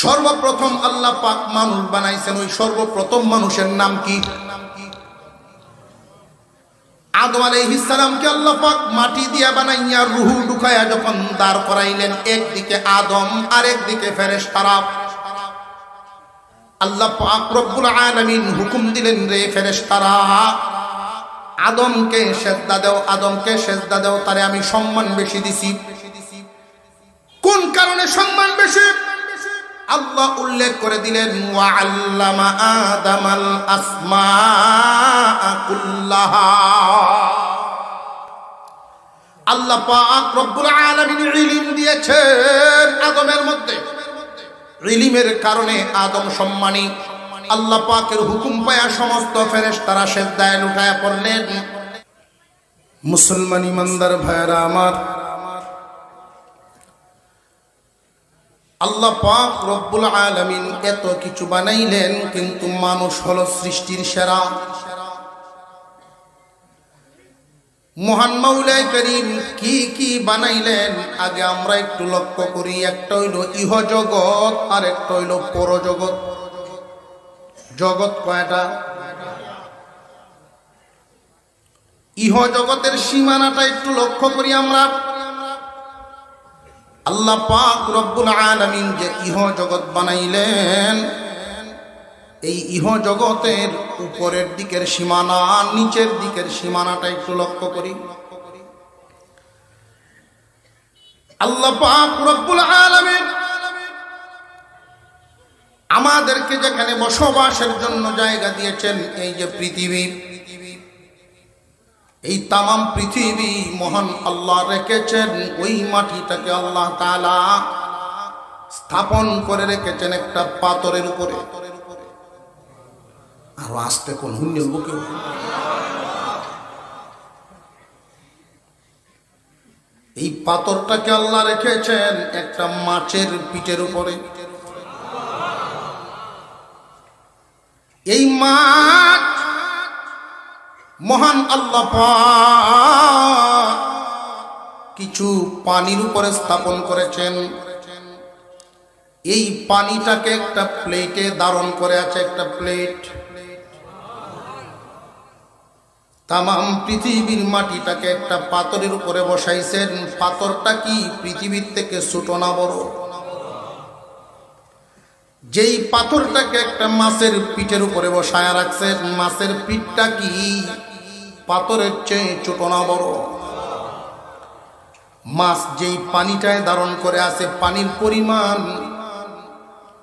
সর্বপ্রথম আল্লাহ পাক মানুষ বানাইছেন, ওই সর্বপ্রথম মানুষের নাম কি? আদম আলাইহিস সালামকে আল্লাহ পাক মাটি দিয়া বানাইয়া রুহু ঢুকায়া যখন দাঁড় করাইলেন, একদিকে আদম আর একদিকে ফেরেশতারা। আল্লাহ পাক রব্বুল আলামিন হুকুম দিলেন রে ফেরেশতারা, আদমকে সেজদা দাও, আদমকে সেজদা দাও, তারে আমি সম্মান বেশি দিছি। কোন কারণে সম্মান বেশি? আল্লাহ উল্লেখ করে দিলেন ওয়া আল্লামা আদামাল আসমা আল্লাহ পাক রব্বুল আলামিন ইলম দিয়েছেন আদমের মধ্যে। ইলিমের কারণে আদম সম্মানী। আল্লাহ পাকের হুকুম পায়া সমস্ত ফেরেশতারা সেজদায় লুটায় পড়লেন। মুসলমান ইমানদার ভাইরা আমার আল্লাহ পাক রব্বুল আলামিন এত কিছু বানাইলেন, কিন্তু মানুষ হলো সৃষ্টির সেরা। মহান মাউলাই করিম কি কি বানাইলেন, আগে আমরা একটু লক্ষ্য করি। একটা হইল ইহ জগৎ আর একটা হইল পরজগৎ। জগৎ কয়টা? ইহ জগতের সীমানাটা একটু লক্ষ্য করি আমরা। আল্লাহ পাক রব্বুল আলামিন যে ইহ জগৎ বানাইলেন, এই ইহ জগতের উপরের দিকের সীমানা, নিচের দিকের সীমানাটা একটু লক্ষ্য করি। আল্লাহ পাক রব্বুল আলামিন আমাদেরকে যেখানে বসবাসের জন্য জায়গা দিয়েছেন, এই যে পৃথিবী এই তামাম পৃথিবী মহান আল্লাহ রেখেছেন, ওই মাটিটাকে আল্লাহ তাআলা স্থাপন করে রেখেছেন একটা পাথরের উপরে। আরও আসতে কোন হুন্যে বুকে এই পাথরটাকে আল্লাহ রেখেছেন একটা মাছের পিঠের উপরে। এই মাছ মহান আল্লাহ কিছু পানির উপরে স্থাপন করেছেন। এই পানিটাকে একটা প্লেটে ধারণ করে আছে একটা প্লেট। তামাম পৃথিবীর মাটিটাকে একটা পাথরের উপরে বসাইছেন। পাথরটা কি পৃথিবীর থেকে ছোট না বড়? যেই পাথরটাকে একটা মাছের পিঠের উপরে বসায় রাখছেন, মাছের পিঠটা কি পাথরের চেয়ে ছোট না বড়। মাছ যেই পানিটায় ধারণ করে আছে, পানির পরিমাণ।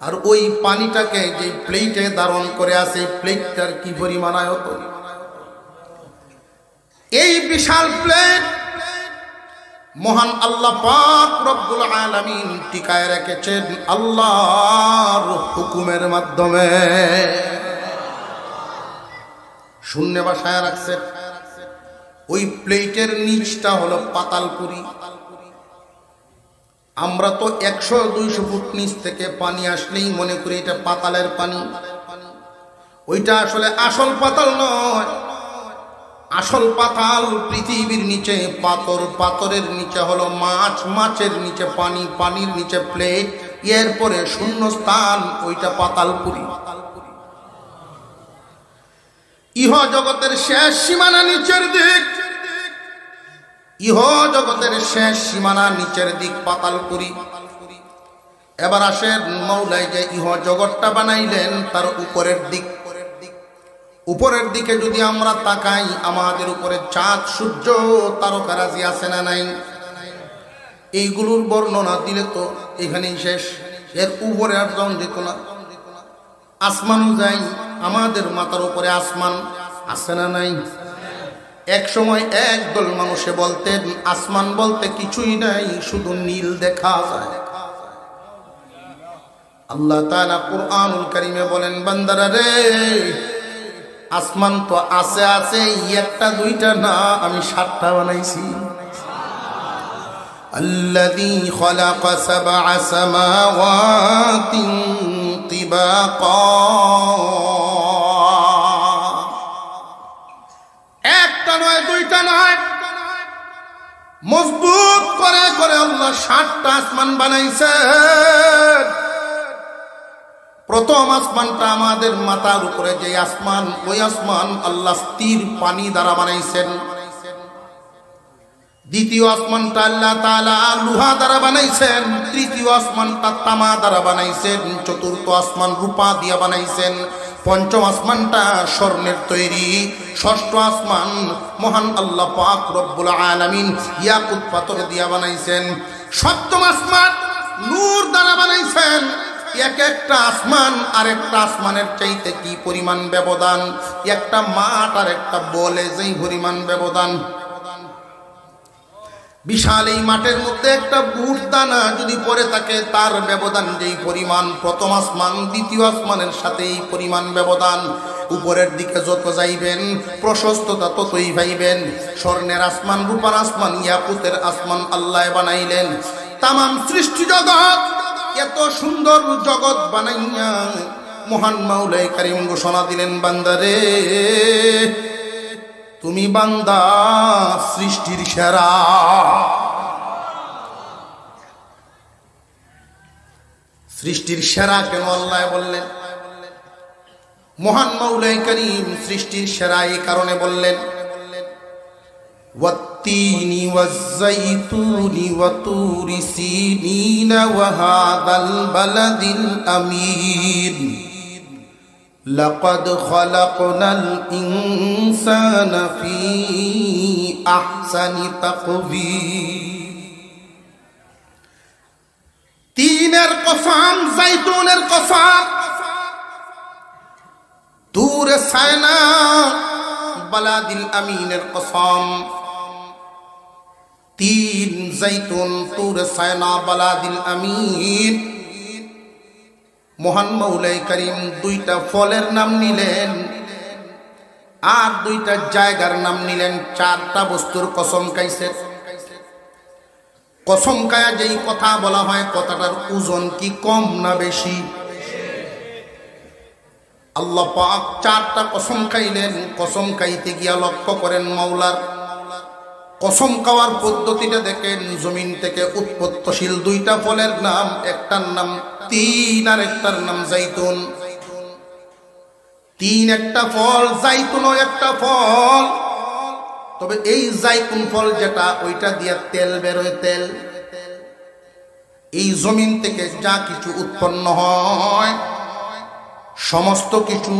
আর ওই পানিটাকে যে প্লেটে ধারণ করে আছে, প্লেটটার কি পরিমাণ আয়ত? এই বিশাল প্লেট মহান আল্লাহ পাক রব্বুল আলামিন টিকায় রেখেছেন আল্লাহর হুকুমের মাধ্যমে। শূন্য বাসায় রাখছেন। ওই প্লেটের নিচটা হলো পাতালপুরি। আমরা তো একশো দুইশো ফুট নিচ থেকে পানি আসলেই মনে করি এটা পাতালের পানি। ওইটা আসলে আসল পাতাল নয়। আসল পাতাল পৃথিবীর নিচে, পাথর, পাথরের নিচে হলো মাছ, মাছের নিচে পানি, পানির নিচে প্লেট। এরপরে শূন্য স্থান ওইটা পাতালপুরি। ইহ জগতের শেষ সীমানা নিচের দিক। ইহ জগতের শেষ সীমানা নিচের দিক পাতালপুরি এবার আসেন মৌলাই যে ইহ জগৎটা বানাইলেন, তার উপরের দিক। উপরের দিকে যদি আমরা তাকাই, আমাদের উপরে চাঁদ, সূর্য, তারকারাজি আছে না নাই? এইগুলোর বর্ণনা দিলে তো এখানেই শেষ। এর উপরে আর যাওয়া যেত না। আসমান যাই, আমাদের মাথার উপরে আসমান আছে না নাই? এক সময় একদল মানুষে বলতেন আসমান বলতে কিছুই নাই শুধু নীল দেখা যায় আল্লাহ তাআলা কুরআনুল কারীমে বলেন বান্দারা রে আসমান তো আছে আছে একটা দুইটা না আমি সাতটা বানাইছি الذي خلق سبع سماوات طباقا মজবুত করে করে আল্লাহ ষাটটা আসমান বানাইছে। প্রথম আসমানটা আমাদের মাথার উপরে, যে আসমান, ওই আসমান আল্লাহ স্থির পানি দ্বারা বানাইছেন। দ্বিতীয় আসমানটা আল্লাহ তাআলা লোহা দ্বারা বানাইছেন। তৃতীয় আসমানটা তামা দ্বারা বানাইছেন। চতুর্থ আসমান রূপা দিয়া বানাইছেন। পঞ্চম আসমানটা স্বর্ণের তৈরি, ষষ্ঠ আসমান মহান আল্লাহ পাক রব্বুল আলামিন ইয়াকুত পাথর দিয়া বানাইছেন। সপ্তম আসমান নূর দ্বারা বানাইছেন। এক একটা আসমান আর একটা আসমানের চাইতে কি পরিমাণ ব্যবধান? একটা মাঠ আর একটা বলে যেই পরিমাণ ব্যবধান? বিশাল এই মাঠের মধ্যে একটা বুট দানা যদি পড়ে থাকে, তার ব্যবধান যেই পরিমাণ, প্রথম আসমান, দ্বিতীয় আসমানের সাথে এই পরিমাণ ব্যবধান। উপরের দিকে যত যাইবেন, প্রশস্ততা ততই ভাইবেন স্বর্ণের আসমান, রূপার আসমান, ইয়াকুতের আসমান আল্লাহ বানাইলেন। তামাম সৃষ্টি জগৎ এত সুন্দর জগৎ বানাইয়া মহান মাউলাই কারিম ঘোষণা দিলেন, বান্দারে। তুমি বান্দা সৃষ্টির সেরা সৃষ্টির সেরা কেন আল্লাহ বললেন মহান মৌলাই করিম সৃষ্টির সেরা এই কারণে বললেন والتين والزيتون وطور سينين وهذا البلد الأمين لقد خلقنا الإنسان في أحسن تقويم তিনের কসম জাইতুনের কসম তুরে সায়না বালাদিল আমিনের কসম তিন জাইতুন তুরে সায়না বালাদিল আমিন মহান মৌলাই করিম দুইটা ফলের নাম নিলেন আর দুইটা জায়গার নাম নিলেন, চারটা বস্তুর কসম কাইছে কসম কায়া যেই কথা বলা হয়, কথাটার ওজন কি কম না বেশি? আল্লাহ পাক চারটা কসম খাইলেন, কসম খাইতে গিয়া লক্ষ্য করেন মাওলার কসম খাওয়ার পদ্ধতিটা দেখেন, জমিন থেকে উৎপত্তশীল দুইটা ফলের নাম, একটার নাম তিন আর একটার নাম জাইতুন। তিন একটা ফল জাইতুনও একটা ফল। তবে এই জাইতুন ফল যেটা, ওইটা দিয়ে তেল বেরোয় তেল। এই জমিন থেকে যা কিছু উৎপন্ন হয়, সমস্ত কিছু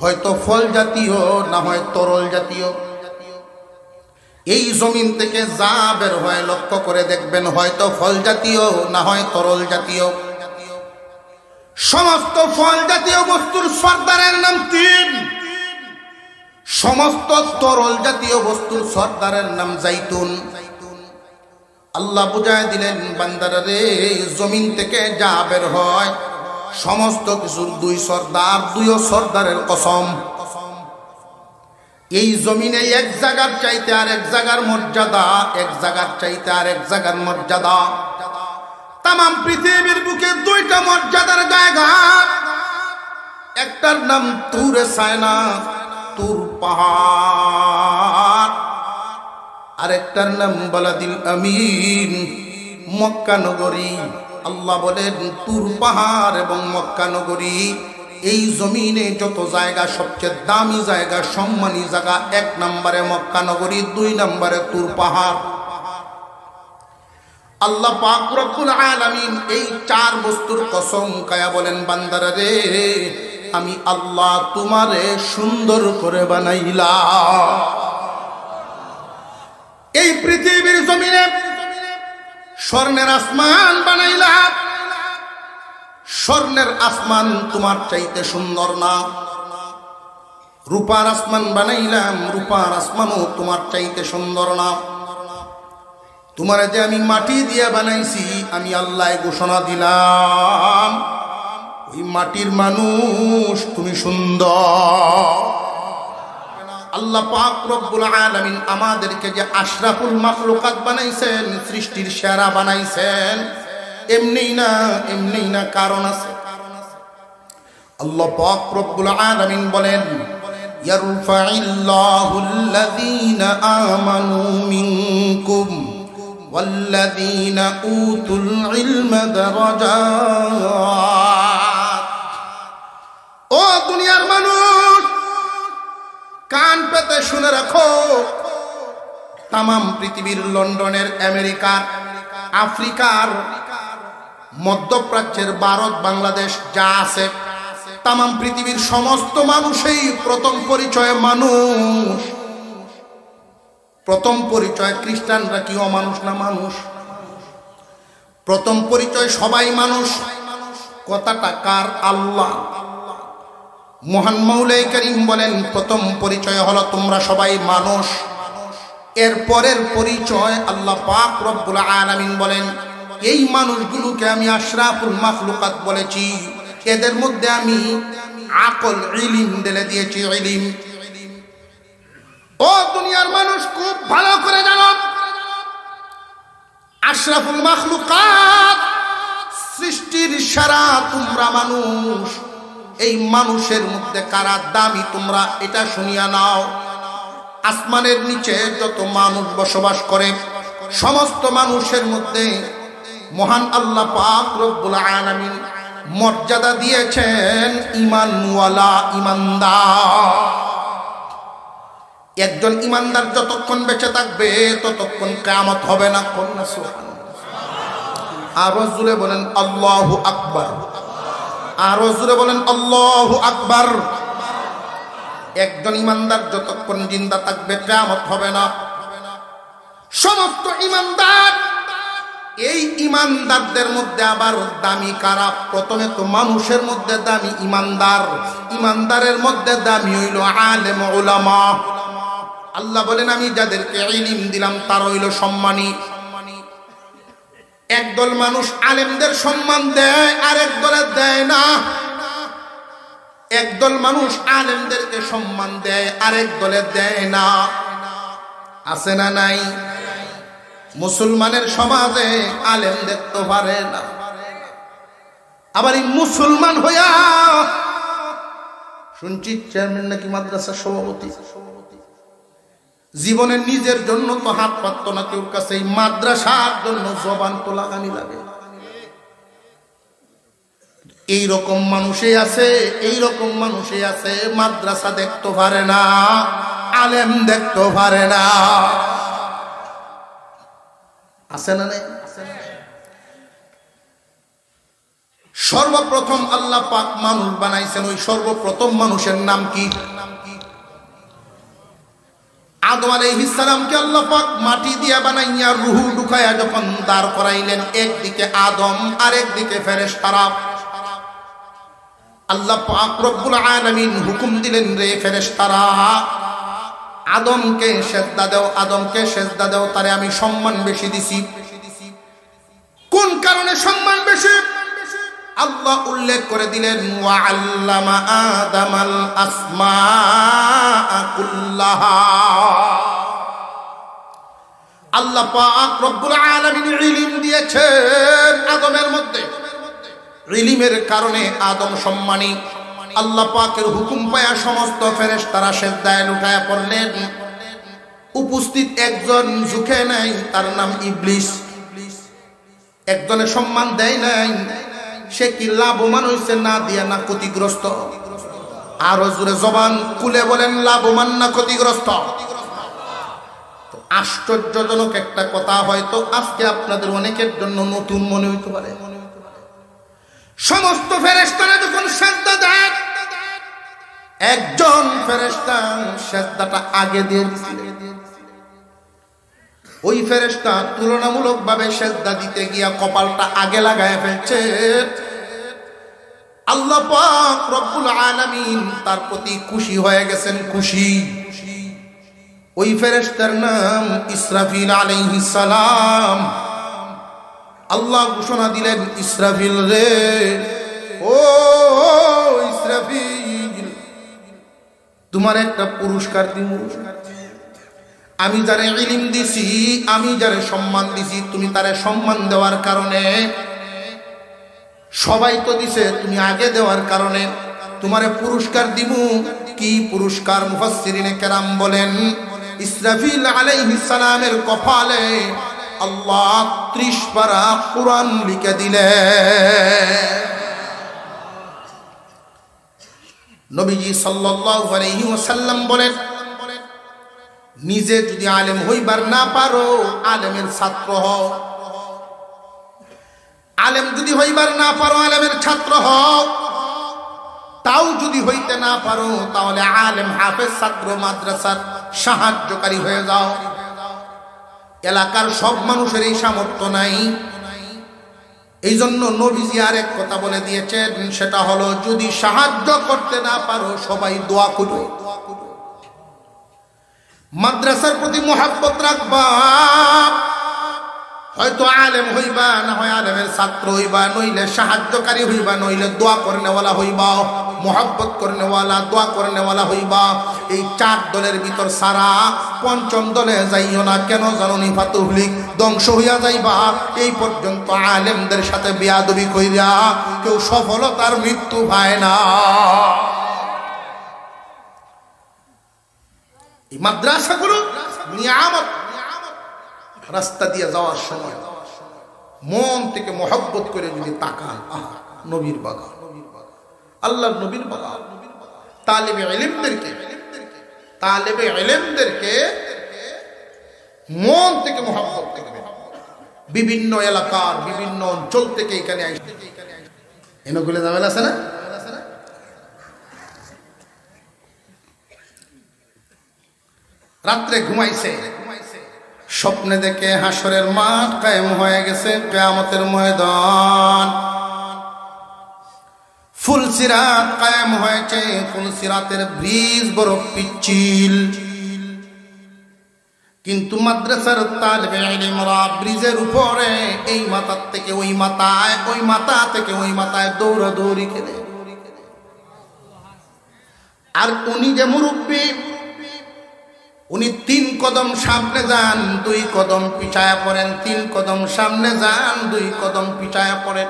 হয়তো ফল জাতীয়, না হয় তরল জাতীয়। এই জমিন থেকে যা বের হয়, লক্ষ্য করে দেখবেন হয়তো ফল জাতীয়, না হয় তরল জাতীয়। সমস্ত ফল জাতীয় বস্তুর সর্দারের নাম তিন। সমস্ত তরল জাতীয় বস্তুর সর্দারের নাম জাইতুন। আল্লাহ বুঝায় দিলেন, বান্দারা জমিন থেকে যা বের হয়, সমস্ত কিছুর দুই সর্দার, দুইও সর্দারের কসম। এই জমিনে এক জায়গার চাইতে আর এক জায়গার মর্যাদা, এক জায়গার চাইতে আর এক জায়গার মর্যাদা। তাম পৃথিবীর বুকে দুইটা মর্যাদার জায়গা একটার নাম তুরে সায়না, তুর পাহাড়। আরেকটার নাম বালাদিল আমিন। মক্কা নগরী, আল্লাহ বলেন তুর পাহাড় এবং মক্কা নগরী, এই জমিনে যত জায়গা, সবচেয়ে দামি জায়গা, সম্মানী জায়গা, এক নম্বরে মক্কা নগরী, দুই নম্বরে তুর পাহাড়। আল্লাহ পাক রব্বুল আলামিন এই চার বস্তুর কসম কায়া বলেন, বান্দারা রে, আমি আল্লাহ তোমারে সুন্দর করে বানাইলা এই পৃথিবীর জমিনে স্বর্ণের আসমান বানাইলাম। স্বর্ণের আসমান তোমার চাইতে সুন্দর না। রূপার আসমান বানাইলাম, রূপার আসমানও তোমার চাইতে সুন্দর না। তোমার যে আমি মাটি দিয়ে বানাইছি, আমি আল্লাহ ঘোষণা দিলাম। ওই মাটির মানুষ তুমি সুন্দর। আল্লাহ পাক রব্বুল আলামিন আমাদেরকে যে আশরাফুল মাখলুকাত বানাইছেন, সৃষ্টির সেরা বানাইছেন, এমনিই না এমনি না কারণ আছে। আল্লাহ পাক রব্বুল আলামিন বলেন ইয়ারফাইল্লাহু আল্লাযীনা আমানু মিনকুম والذين أوتوا العلم درجات. ও দুনিয়ার মানুষ, কান পেতে শুনে রাখো। তামাম পৃথিবীর লন্ডনের, আমেরিকার, আফ্রিকার, মধ্যপ্রাচ্যের, ভারত, বাংলাদেশ যা আছে, তামাম পৃথিবীর সমস্ত মানুষেই প্রথম পরিচয় মানুষ। প্রথম পরিচয় খ্রিস্টানরা কি অমানুষ না মানুষ? প্রথম পরিচয় সবাই মানুষ। কথাটা কার? আল্লাহ। মহান মৌলাই করিম বলেন, প্রথম পরিচয় হলো তোমরা সবাই মানুষ। এর পরের পরিচয় আল্লাহ পাক রব্বুল আলামিন বলেন, এই মানুষগুলোকে আমি আশরাফুল মাখলুকাত বলেছি। এদের মধ্যে আমি আকল ইলিম দিলে দিয়েছি, ইলিম। ও দুনিয়ার মানুষ খুব ভালো করে জানো। আশরাফুল মাখলুকাত সৃষ্টির সারা তোমরা মানুষ। এই মানুষের মধ্যে কারা দামি তোমরা এটা শুনিয়া নাও। আসমানের নিচে যত মানুষ বসবাস করে, সমস্ত মানুষের মধ্যে মহান আল্লাহ পাক রব্বুল আলামিন মর্যাদা দিয়েছেন ইমানওয়ালা ইমানদার একজন ইমানদার যতক্ষণ বেঁচে থাকবে, ততক্ষণ কেয়ামত হবে না। কন্যা সুবহান আরও জুড়ে বলেন, আল্লাহ আকবার। আরও জুড়ে বলেন, আল্লাহ আকবার। একজন ইমানদার যতক্ষণ জিন্দা থাকবে, কেয়ামত হবে না। সমস্ত ইমানদার, এই ইমানদারদের মধ্যে আবার দামি কারা? প্রথমে তো মানুষের মধ্যে দামি ইমানদার। ইমানদারের মধ্যে দামি হইল আলেম ওলামা আল্লাহ বলেন, আমি যাদেরকে ইলিম দিলাম, তার হইল সম্মানী। একদল মানুষ আলেমদের সম্মান দেয়, আরেক দলে দেয় না। একদল মানুষ আলেমদেরকে সম্মান দেয়, আরেক দলে দেয় না। আছে না নাই? মুসলমানের সমাজে আলেম দেখতে পারে না। আবার এই মুসলমান হইয়া, শুনছি চেয়ারম্যান নাকি মাদ্রাসার সভাপতি। জীবনের নিজের জন্য তো হাত পাতত না, কেউ কাছে মাদ্রাসার জন্য জবান তো লাগানি লাগে। এই রকম মানুষে আছে এই রকম মানুষে আছে, মাদ্রাসা দেখতে পারে না, আলেম দেখতে পারে না। আছে না নেই? সর্বপ্রথম আল্লাহ পাক মানুষ বানাইছেন, ওই সর্বপ্রথম মানুষের নাম কি? আদম আলাইহিস সালামকে আল্লাহ পাক মাটি বানাইয়া রুহু ঢুকাইয়া যখন দাঁড় করাইলেন, একদিকে আদম আর একদিকে ফেরেশতারা। আল্লাহ পাক রব্বুল আলামিন হুকুম দিলেন রে ফেরেশতারা, আদমকে সেজদা দাও, আদমকে সেজদা দাও, তারে আমি সম্মান বেশি দিছি। কোন কারণে সম্মান বেশি? আল্লাহ উল্লেখ করে দিলেন আল্লামা আদামাল আসমা আল্লাহ পাক রব্বুল আলামিন ইলম দিয়েছেন আদমের মধ্যে। ইলিমের কারণে আদম সম্মানী। আল্লাহ পাকের হুকুম পায়া সমস্ত ফেরেশতারা সেজদায় লুটায়া পড়লেন। উপস্থিত একজন ঝুঁকে নাই, তার নাম ইবলিস। একজনের সম্মান দেয় নাই সে কি লাভবান হয়েছে না দিয়া না ক্ষতিগ্রস্ত? আরও জোরে জবান কুলে বলেন, লাভবান না ক্ষতিগ্রস্ত? আশ্চর্যজনক একটা কথা হয়তো আজকে আপনাদের অনেকের জন্য নতুন মনে হইতে পারে। সমস্ত ফেরেস্তারা যখন শ্রদ্ধা দেয়, একজন ফেরেস্তা শ্রদ্ধাটা আগে দিয়ে ওই ফেরেস্তা তুলনামূলক ভাবে সেজদা দিতে গিয়া কপালটা আগে লাগায় ফেলছে। আল্লাহ পাক রব্বুল আলামিন তার প্রতি খুশি হয়ে গেছেন, খুশি। ওই ফেরেস্তার নাম ইসরাফিল আলাইহিস আল্লাহ ঘোষণা দিলেন, ইসরাফিল রে, ও ইসরাফিল, তোমার একটা পুরস্কার দিন দিব আমি যারে ইলিম দিছি, আমি যারে সম্মান দিছি, তুমি তারে সম্মান দেওয়ার কারণে। সবাই তো দিছে, তুমি আগে দেওয়ার কারণে। তোমারে পুরস্কার দিব কি পুরস্কার? মুফাসসিরিনে কেরাম বলেন, ইসরাফিল আলাইহিস সালামের কপালে আল্লাহ ত্রিশ পারা কোরআন লিখে দিলে নবীজি সাল্লাল্লাহু আলাইহি ওয়াসাল্লাম বলেন নিজে যদি আলেম হইবার না পারো, আলেমের ছাত্র হও। আলেম যদি হইবার না পারো, আলেমের ছাত্র হও। তাও যদি হইতে না পারো, তাহলে আলেম হাফেজ, ছাত্র, মাদ্রাসার সাহায্যকারী হয়ে যাও। এলাকার সব মানুষের এই সামর্থ্য নাই। এই জন্য নবীজি আর এক কথা বলে দিয়েছেন, সেটা হলো, যদি সাহায্য করতে না পারো, সবাই দোয়া করো মাদ্রাসার প্রতি মোহাব্বত রাখবা। হয়তো আলেম হইবা, না হয় আলেমের ছাত্র হইবা, নইলে সাহায্যকারী হইবা, নইলে দোয়া করনেওয়ালা হইবা, মোহাব্বত করনেওয়ালা, দোয়া করনেওয়ালা হইবা। এই চার দলের ভিতর সারা পঞ্চম দলে যাইও না, কেন জাননি ফাতুহলিক ধ্বংস হইয়া যাইবা। এই পর্যন্ত আলেমদের সাথে বিয়াদবি কইরা কেউ সফলতার মৃত্যু পায় না। এই মাদ্রাসাগুলো নিয়ামত, রাস্তা দিয়ে যাওয়ার সময় মন থেকে মহব্বত করে যদি তাকান, আহা, নবীর বাগান। আল্লাহ নবীর বাগান। তালেবে এলেমদেরকে তালেবে এলেমদেরকে মন থেকে মহব্বত করবে বিভিন্ন এলাকার, বিভিন্ন অঞ্চল থেকে এখানে আসবে এনগুলো ঝামেলা আছে না? রাত্রে ঘুমাইছে। স্বপ্নে দেখে হাসরের মাঠ কায়েম হয়ে গেছে কেয়ামতের ময়দান। ফুলসিরাত কায়েম হয়েছে ফুলসিরাতের ব্রিজ বড় পিচ্ছিল। কিন্তু মাদ্রাসার তালবে ইলমরা ব্রিজের উপরে এই মাথার থেকে ওই মাথায়, ওই মাথা থেকে ওই মাথায় দৌড়া দৌড়ি খেলে। আর উনি যে মুরব্বী উনি তিন কদম সামনে যান, দুই কদম পিছায়া পড়েন, তিন কদম সামনে যান, দুই কদম পিছায়া পড়েন।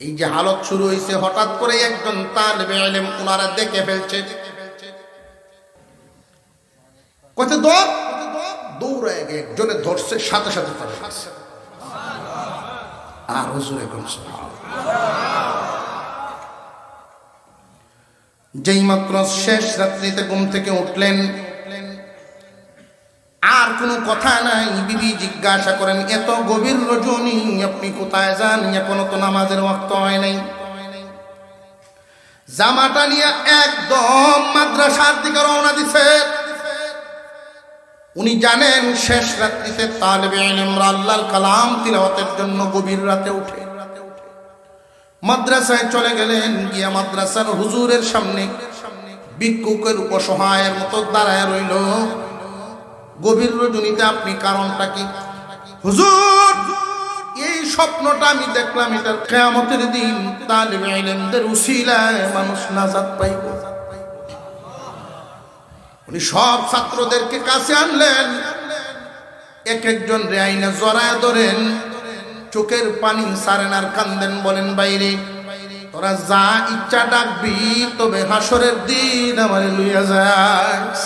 এই যে হালত শুরু হয়েছে হঠাৎ করে একজন ইলম ওনারা দেখে ফেলছে। কত দৌড়! দৌড়ায় গিয়ে একজনে ধরছে, সাথে সাথে আর হুজুর এখন যেই মাত্র শেষ রাত্রিতে ঘুম থেকে উঠলেন, আর কোনো কথা নাই। বিবি জিজ্ঞাসা করেন, এত গভীর রজনী আপনি কোথায় যান? এখনও তো নামাজের ওয়াক্ত হয় নাই। জামাটা নিয়ে একদম মাদ্রাসার দিকে রওনা দিছে। উনি জানেন, শেষ রাত্রিতে তালেবে আল্লাহর কালাম তিলাওয়াতের জন্য গভীর রাতে উঠে। মাদ্রাসায় চলে গেলেন, গিয়া মাদ্রাসার হুজুরের সামনে ভিক্ষুকের উপসহায়ের মতো দাঁড়ায় রইল। গভীর রজনীতে আপনি কারণটা কি? হুজুর, এই স্বপ্নটা আমি দেখলাম এটা কেয়ামতের দিন তালিবে ইলমদের উসিলায় মানুষ নাজাত পাইব। উনি সব ছাত্রদেরকে কাছে আনলেন, এক একজন রে আইনা জড়ায় ধরেন। চোখের পানি সারেন আর কান্দেন বলেন বাইরে। তোরা যা ইচ্ছা ডাকবি, তবে হাসরের দিন আমার লইয়া যাস।